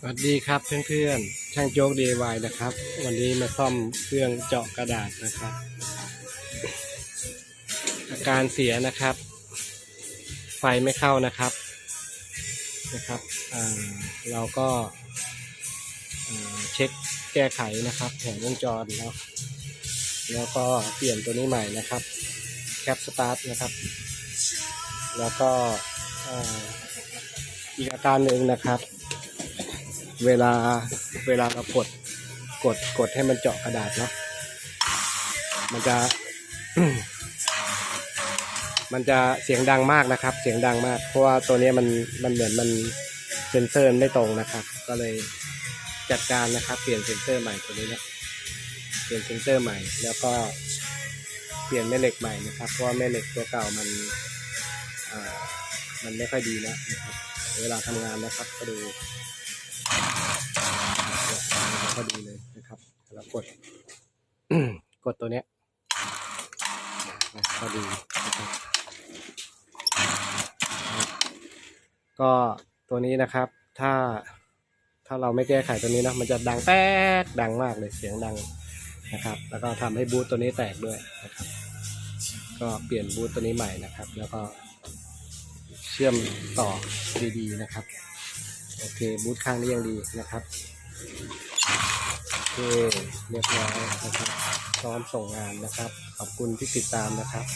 สวัสดีครับเพื่อนๆ ช่างโจ๊ก DIY นะครับ วันนี้มาซ่อมเครื่องเจาะกระดาษนะครับ อาการเสียนะครับ ไฟไม่เข้านะครับนะครับอ่าเราก็เช็คแก้ไขนะครับ แผงวงจรเนาะแล้วก็เปลี่ยนตัวนี้ใหม่นะครับแคปสตาร์ทนะครับ แล้วก็อีกอาการหนึ่งนะครับ เวลาเวลาเรากดกดกดให้มันเจาะกระดาษเนาะมันจะ มันจะเสียงดังมากนะครับ เสียงดังมาก เพราะว่าตัวนี้มันมันเหมือนมันเซนเซอร์ไม่ตรงนะครับ ก็เลยจัดการนะครับ เปลี่ยนเซนเซอร์ใหม่ตัวนี้นะเปลี่ยนเซนเซอร์ใหม่ แล้วก็เปลี่ยนแม่เหล็กใหม่นะครับ เพราะว่าแม่เหล็กตัวเก่ามันอ่ามันไม่ค่อยดีแล้วนะครับ เวลาทำงานนะครับ ก็ดู พอดีเลยนะครับแล้วกด กดตัวเนี้ยพอดีนะครับก็ตัวนี้นะครับ ถ้าถ้าเราไม่แก้ไขตัวนี้นะมันจะดังแป๊กดังมากเลยเสียงดังนะครับ แล้วก็ทำให้บูทตัวนี้แตกด้วยนะครับ ก็เปลี่ยนบูทตัวนี้ใหม่นะครับ แล้วก็เชื่อมต่อดีๆนะครับ โอเคบูทข้างนี้ยังดีนะครับโอเคเรียบร้อยนะครับพร้อมส่งงานนะครับ ขอบคุณที่ติดตามนะครับ